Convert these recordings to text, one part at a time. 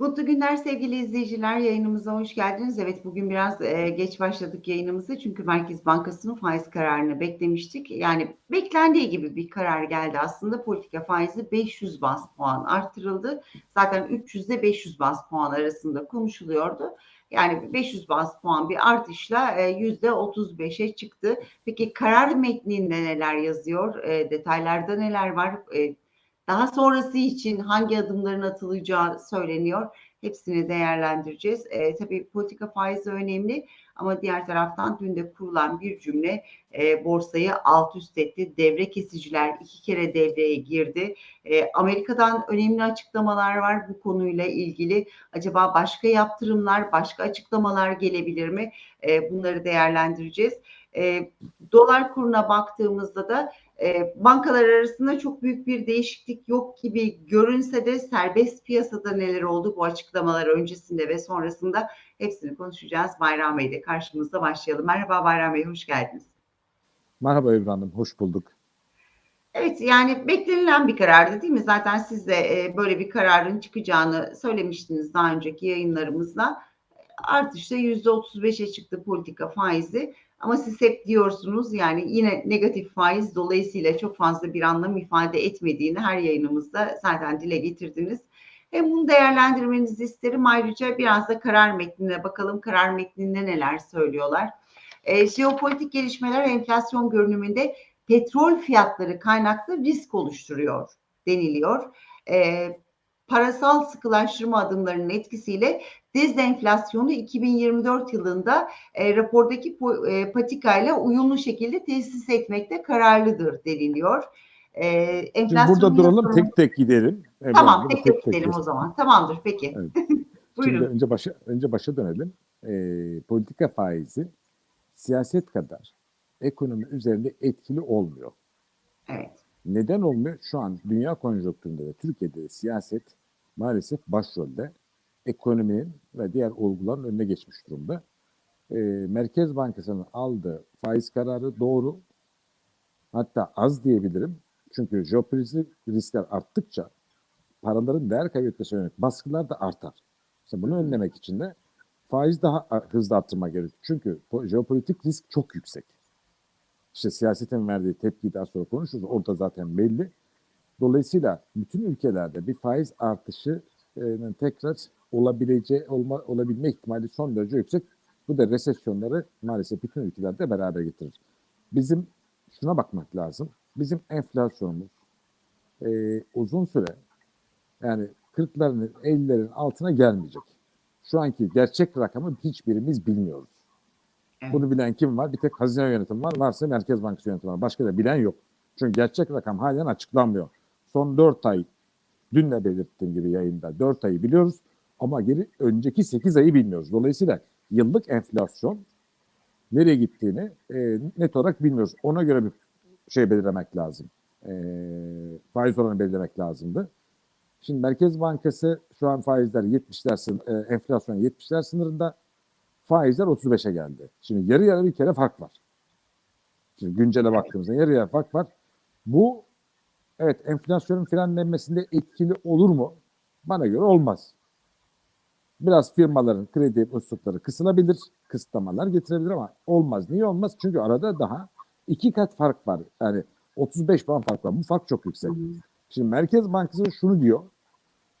Mutlu günler sevgili izleyiciler. Yayınımıza hoş geldiniz. Evet bugün biraz e, geç başladık yayınımızı çünkü Merkez Bankası'nın faiz kararını beklemiştik. Yani beklendiği gibi bir karar geldi aslında. Politika faizi 500 bas puan arttırıldı. Zaten 300 ile 500 bas puan arasında konuşuluyordu. Yani 500 bas puan bir artışla e, %35'e çıktı. Peki karar metninde neler yazıyor? E, detaylarda neler var? E, daha sonrası için hangi adımların atılacağı söyleniyor. Hepsini değerlendireceğiz. E, tabii politika faizi önemli ama diğer taraftan dün de kurulan bir cümle e, borsayı alt üst etti. Devre kesiciler iki kere devreye girdi. E, Amerika'dan önemli açıklamalar var bu konuyla ilgili. Acaba başka yaptırımlar, başka açıklamalar gelebilir mi? E, bunları değerlendireceğiz. E, dolar kuruna baktığımızda da e, bankalar arasında çok büyük bir değişiklik yok gibi görünse de serbest piyasada neler oldu bu açıklamalar öncesinde ve sonrasında hepsini konuşacağız. Bayram Bey'de karşımızda başlayalım. Merhaba Bayram Bey, hoş geldiniz. Merhaba Hanım, hoş bulduk. Evet yani beklenilen bir karardı değil mi? Zaten siz de e, böyle bir kararın çıkacağını söylemiştiniz daha önceki yayınlarımızda. Artışta %35'e çıktı politika faizi. Ama siz hep diyorsunuz yani yine negatif faiz dolayısıyla çok fazla bir anlam ifade etmediğini her yayınımızda zaten dile getirdiniz. Hem bunu değerlendirmenizi isterim. Ayrıca biraz da karar metnine bakalım. Karar metninde neler söylüyorlar. E, jeopolitik gelişmeler enflasyon görünümünde petrol fiyatları kaynaklı risk oluşturuyor deniliyor. E, parasal sıkılaştırma adımlarının etkisiyle dezenflasyonu 2024 yılında e, rapordaki e, patikayla uyumlu şekilde tesis etmekte kararlıdır deniliyor. E, Şimdi burada duralım sorun... tek tek gidelim. Tamam tek tek, tek gidelim o zaman. Tamamdır peki. Evet. Buyurun. Şimdi önce başa, önce başa dönelim. E, politika faizi siyaset kadar ekonomi üzerinde etkili olmuyor. Evet. Neden olmuyor? Şu an dünya konjonktüründe de Türkiye'de de siyaset maalesef başrolde ekonominin ve diğer olguların önüne geçmiş durumda. E, Merkez Bankası'nın aldığı faiz kararı doğru. Hatta az diyebilirim. Çünkü jeopolitik riskler arttıkça paraların değer kaybetmesi yönelik baskılar da artar. İşte bunu önlemek için de faiz daha hızlı arttırma gerekiyor. Çünkü jeopolitik risk çok yüksek. İşte siyasetin verdiği tepkiyi daha sonra konuşuruz. Orada zaten belli. Dolayısıyla bütün ülkelerde bir faiz artışı tekrar olabileceği olma, olabilme ihtimali son derece yüksek. Bu da resesyonları maalesef bütün ülkelerde beraber getirir. Bizim şuna bakmak lazım. Bizim enflasyonumuz e, uzun süre yani 40'ların 50'lerin altına gelmeyecek. Şu anki gerçek rakamı hiçbirimiz bilmiyoruz. Evet. Bunu bilen kim var? Bir tek hazine yönetimi var. Varsa Merkez Bankası yönetimi var. Başka da bilen yok. Çünkü gerçek rakam halen açıklanmıyor. Son 4 ay, dün de belirttiğim gibi yayında 4 ayı biliyoruz. Ama geri önceki 8 ayı bilmiyoruz. Dolayısıyla yıllık enflasyon nereye gittiğini e, net olarak bilmiyoruz. Ona göre bir şey belirlemek lazım. E, faiz oranı belirlemek lazımdı. Şimdi Merkez Bankası şu an faizler 70'ler e, enflasyon 70'ler sınırında faizler 35'e geldi. Şimdi yarı yarı bir kere fark var. Şimdi güncele baktığımızda yarı yarı fark var. Bu evet enflasyonun frenlenmesinde etkili olur mu? Bana göre olmaz biraz firmaların kredi uslupları kısılabilir, kısıtlamalar getirebilir ama olmaz. Niye olmaz? Çünkü arada daha iki kat fark var. Yani 35 puan fark var. Bu fark çok yüksek. Şimdi Merkez Bankası şunu diyor.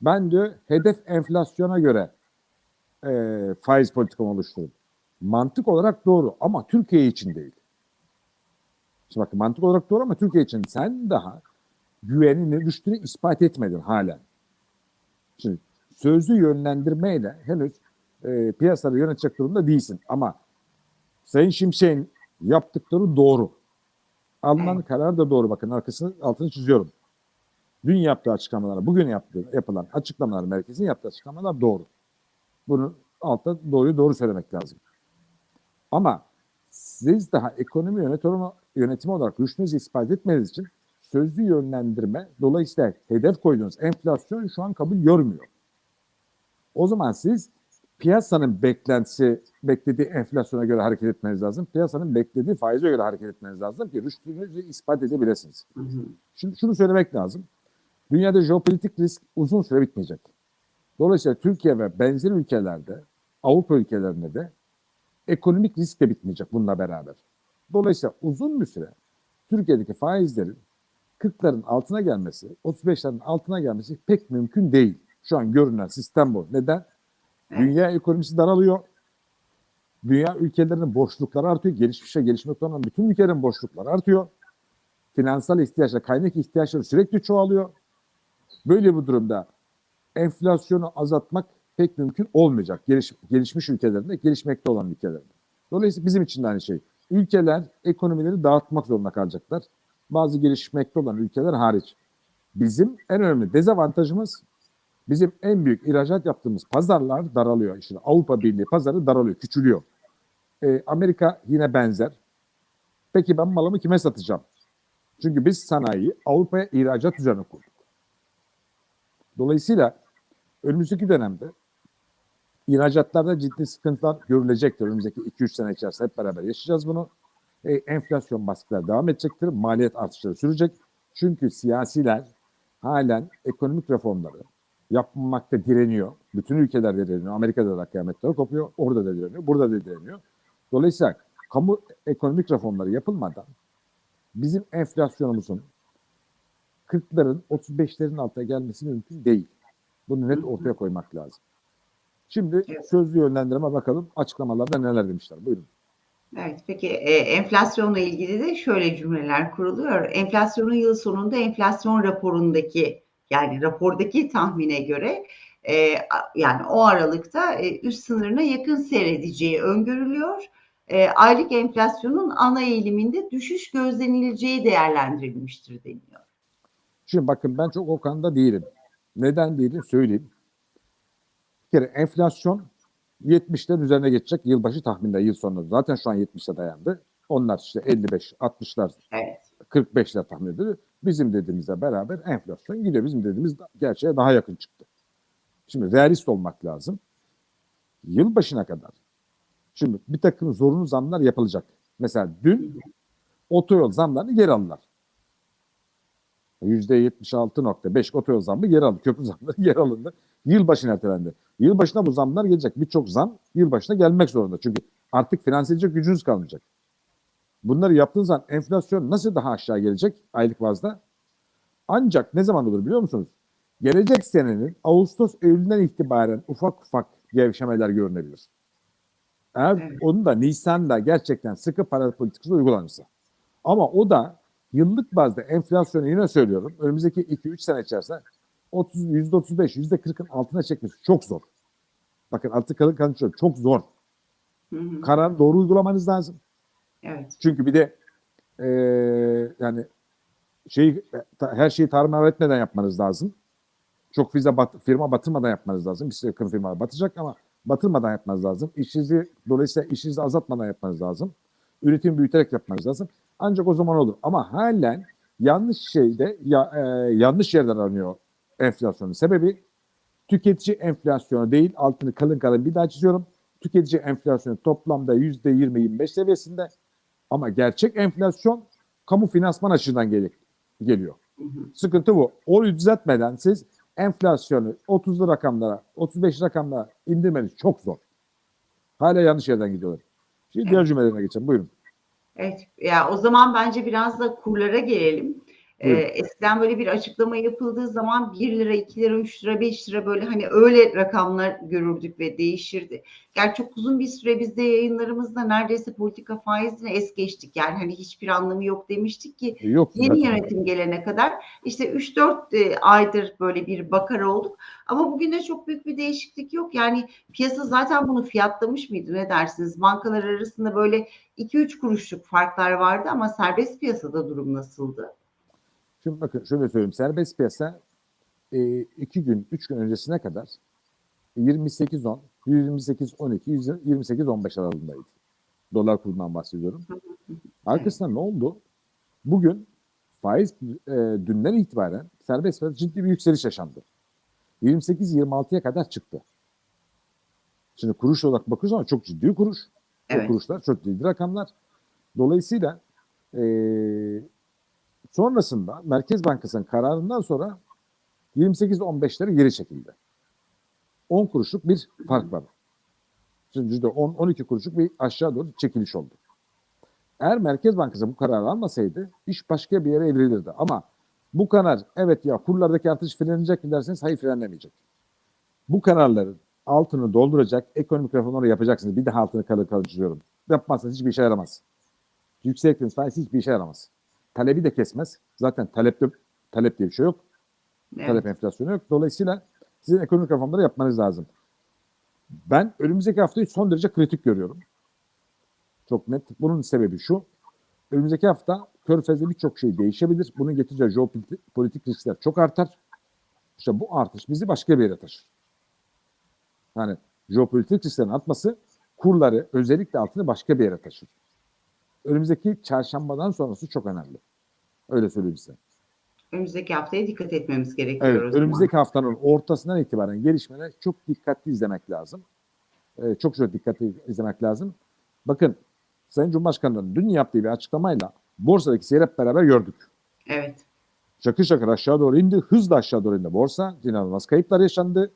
Ben diyor hedef enflasyona göre e, faiz politikamı oluştururum. Mantık olarak doğru ama Türkiye için değil. Şimdi bakın mantık olarak doğru ama Türkiye için sen daha güvenini düştüğünü ispat etmedin hala. Şimdi sözlü yönlendirmeyle henüz e, piyasaları yönetecek durumda değilsin. Ama Sayın Şimşek'in yaptıkları doğru. Alınan karar da doğru. Bakın arkasını altını çiziyorum. Dün yaptığı açıklamalar, bugün yaptığı, yapılan açıklamalar merkezin yaptığı açıklamalar doğru. Bunu altta doğruyu doğru söylemek lazım. Ama siz daha ekonomi yönetimi, yönetimi olarak güçlüğünüzü ispat etmeniz için sözlü yönlendirme, dolayısıyla hedef koyduğunuz enflasyon şu an kabul görmüyor. O zaman siz piyasanın beklentisi, beklediği enflasyona göre hareket etmeniz lazım. Piyasanın beklediği faize göre hareket etmeniz lazım ki rüştünüzü ispat edebilirsiniz. Şimdi şunu söylemek lazım. Dünyada jeopolitik risk uzun süre bitmeyecek. Dolayısıyla Türkiye ve benzer ülkelerde, Avrupa ülkelerinde de ekonomik risk de bitmeyecek bununla beraber. Dolayısıyla uzun bir süre Türkiye'deki faizlerin 40'ların altına gelmesi, 35'lerin altına gelmesi pek mümkün değil. Şu an görünen sistem bu. Neden? Dünya ekonomisi daralıyor. Dünya ülkelerinin borçlukları artıyor. Gelişmiş ve gelişmekte olan bütün ülkelerin borçlukları artıyor. Finansal ihtiyaçlar, kaynak ihtiyaçları sürekli çoğalıyor. Böyle bir durumda enflasyonu azaltmak pek mümkün olmayacak. Geliş, gelişmiş ülkelerinde, gelişmekte olan ülkelerde. Dolayısıyla bizim için de aynı şey. Ülkeler ekonomileri dağıtmak zorunda kalacaklar. Bazı gelişmekte olan ülkeler hariç. Bizim en önemli dezavantajımız bizim en büyük ihracat yaptığımız pazarlar daralıyor. İşte Avrupa Birliği pazarı daralıyor, küçülüyor. Ee, Amerika yine benzer. Peki ben malımı kime satacağım? Çünkü biz sanayiyi Avrupa'ya ihracat üzerine kurduk. Dolayısıyla önümüzdeki dönemde ihracatlarda ciddi sıkıntılar görülecektir. Önümüzdeki 2-3 sene içerisinde hep beraber yaşayacağız bunu. E, enflasyon baskıları devam edecektir. Maliyet artışları sürecek. Çünkü siyasiler halen ekonomik reformları yapmamakta direniyor. Bütün ülkelerde direniyor. Amerika'da da kıyametler kopuyor. Orada da direniyor. Burada da direniyor. Dolayısıyla kamu ekonomik reformları yapılmadan bizim enflasyonumuzun 40'ların 35'lerin altına gelmesi mümkün değil. Bunu net ortaya koymak lazım. Şimdi sözlü yönlendirme bakalım açıklamalarda neler demişler. Buyurun. Evet, peki e, enflasyonla ilgili de şöyle cümleler kuruluyor. Enflasyonun yıl sonunda enflasyon raporundaki yani rapordaki tahmine göre e, yani o aralıkta e, üst sınırına yakın seyredeceği öngörülüyor. E, aylık enflasyonun ana eğiliminde düşüş gözlenileceği değerlendirilmiştir deniyor. Şimdi bakın ben çok o konuda değilim. Neden değilim söyleyeyim. Bir kere enflasyon 70'lerin üzerine geçecek yılbaşı tahminleri yıl sonunda. Zaten şu an 70'e dayandı. Onlar işte 55, 60'lar, Evet. 45'ler tahmin ediyor. Bizim dediğimizle beraber enflasyon gidiyor. Bizim dediğimiz gerçeğe daha yakın çıktı. Şimdi realist olmak lazım. Yılbaşına kadar şimdi bir takım zorunlu zamlar yapılacak. Mesela dün otoyol zamlarını geri aldılar. %76.5 otoyol zammı geri alındı. Köprü zamları geri alındı. Yılbaşına ertelendi. Yılbaşına bu zamlar gelecek. Birçok zam yılbaşına gelmek zorunda. Çünkü artık finanse edecek gücünüz kalmayacak. Bunları yaptığınız zaman enflasyon nasıl daha aşağı gelecek aylık bazda? Ancak ne zaman olur biliyor musunuz? Gelecek senenin Ağustos Eylül'den itibaren ufak ufak gevşemeler görünebilir. Eğer Evet. onun da Nisan'da gerçekten sıkı para politikası uygulanırsa. Ama o da yıllık bazda enflasyonu yine söylüyorum. Önümüzdeki 2-3 sene içerisinde 30, %35, %40'ın altına çekmesi çok zor. Bakın altı kalın kalın çok- zor. Hı hı. Karar doğru uygulamanız lazım. Evet. Çünkü bir de eee, yani şey her şeyi tarumar etmeden yapmanız lazım. Çok fazla bat- firma batırmadan yapmanız lazım. Bir sürü yakın firma batacak ama batırmadan yapmanız lazım. İşinizi dolayısıyla işinizi azaltmadan yapmanız lazım. Üretim büyüterek yapmanız lazım. Ancak o zaman olur. Ama halen yanlış şeyde ya, eee, yanlış yerden aranıyor enflasyonun sebebi tüketici enflasyonu değil altını kalın kalın bir daha çiziyorum. Tüketici enflasyonu toplamda %20-25 seviyesinde ama gerçek enflasyon kamu finansman açığından gel- geliyor. Hı hı. Sıkıntı bu. Onu düzeltmeden siz enflasyonu 30'lu rakamlara, 35 rakamlara indirmeniz çok zor. Hala yanlış yerden gidiyorlar. Şimdi diğer cümlelerine geçelim. Buyurun. Evet, ya o zaman bence biraz da kurlara gelelim. Buyurun. eskiden böyle bir açıklama yapıldığı zaman 1 lira, 2 lira, 3 lira, 5 lira böyle hani öyle rakamlar görürdük ve değişirdi. Gerçi çok uzun bir süre biz de yayınlarımızda neredeyse politika faizini es geçtik. Yani hani hiçbir anlamı yok demiştik ki E, Yok. Yeni zaten. yönetim gelene kadar işte 3-4 e, aydır böyle bir bakar olduk. Ama bugün de çok büyük bir değişiklik yok. Yani piyasa zaten bunu fiyatlamış mıydı ne dersiniz? Bankalar arasında böyle 2-3 kuruşluk farklar vardı ama serbest piyasada durum nasıldı? Şimdi bakın şöyle söyleyeyim. Serbest piyasa e, iki gün, üç gün öncesine kadar 28-10, 128-12, 128-15 aralığındaydı. Dolar kurundan bahsediyorum. Arkasından ne oldu? Bugün faiz e, dünden itibaren serbest piyasada ciddi bir yükseliş yaşandı. 28-26'ya kadar çıktı. Şimdi kuruş olarak bakıyoruz ama çok ciddi kuruş. O Evet. kuruşlar çok ciddi rakamlar. Dolayısıyla e, sonrasında Merkez Bankası'nın kararından sonra 28-15'leri geri çekildi. 10 kuruşluk bir fark var. Şimdi yüzde 10, 12 kuruşluk bir aşağı doğru çekiliş oldu. Eğer Merkez Bankası bu kararı almasaydı iş başka bir yere evrilirdi. Ama bu karar evet ya kurlardaki artış frenlenecek mi derseniz hayır frenlemeyecek. Bu kararların altını dolduracak ekonomik reformları yapacaksınız. Bir daha altını kalır kalıcılıyorum. Yapmazsanız hiçbir işe yaramaz. Yüksektiniz faiz hiçbir işe yaramaz. Talebi de kesmez. Zaten talepte talep diye bir şey yok. Talep Evet. enflasyonu yok. Dolayısıyla sizin ekonomik reformları yapmanız lazım. Ben önümüzdeki haftayı son derece kritik görüyorum. Çok net. Bunun sebebi şu. Önümüzdeki hafta Körfez'de birçok şey değişebilir. Bunun getireceği jeopolitik politik riskler çok artar. İşte bu artış bizi başka bir yere taşır. Yani jeopolitik risklerin artması kurları özellikle altını başka bir yere taşır. Önümüzdeki çarşambadan sonrası çok önemli. Öyle söyleyeyim size. Önümüzdeki haftaya dikkat etmemiz gerekiyor Evet, zaman. önümüzdeki haftanın ortasından itibaren gelişmeleri çok dikkatli izlemek lazım. Ee, çok çok dikkatli izlemek lazım. Bakın Sayın Cumhurbaşkanı'nın dün yaptığı bir açıklamayla borsadaki seyir hep beraber gördük. Evet. Şakır şakır aşağı doğru indi, hızla aşağı doğru indi borsa. İnanılmaz kayıplar yaşandı.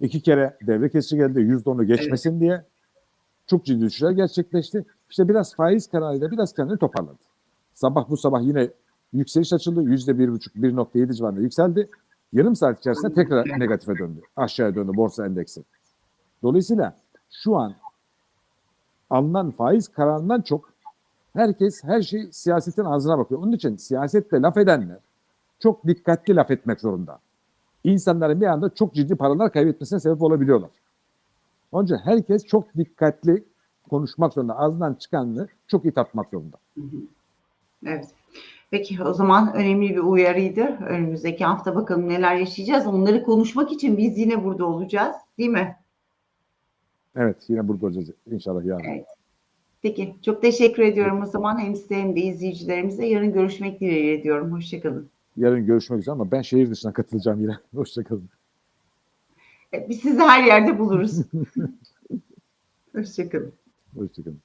İki kere devre kesici geldi %10'u geçmesin diye. Çok ciddi düşüşler gerçekleşti. İşte biraz faiz kararıyla biraz kendini toparladı. Sabah bu sabah yine yükseliş açıldı. %1,5, 1.7 civarında yükseldi. Yarım saat içerisinde tekrar negatife döndü. Aşağıya döndü borsa endeksi. Dolayısıyla şu an alınan faiz kararından çok herkes her şey siyasetin ağzına bakıyor. Onun için siyasette laf edenler çok dikkatli laf etmek zorunda. İnsanların bir anda çok ciddi paralar kaybetmesine sebep olabiliyorlar. Onun için herkes çok dikkatli konuşmak zorunda. Ağzından çıkanını çok iyi tatmak zorunda. Evet. Peki o zaman önemli bir uyarıydı. Önümüzdeki hafta bakalım neler yaşayacağız. Onları konuşmak için biz yine burada olacağız. Değil mi? Evet yine burada olacağız inşallah yarın. Evet. Peki. Çok teşekkür ediyorum o zaman. Hem size hem de izleyicilerimize. Yarın görüşmek dileğiyle diyorum. Hoşçakalın. Yarın görüşmek üzere ama ben şehir dışına katılacağım yine. Hoşçakalın. Biz sizi her yerde buluruz. Hoşçakalın. Hoşçakalın.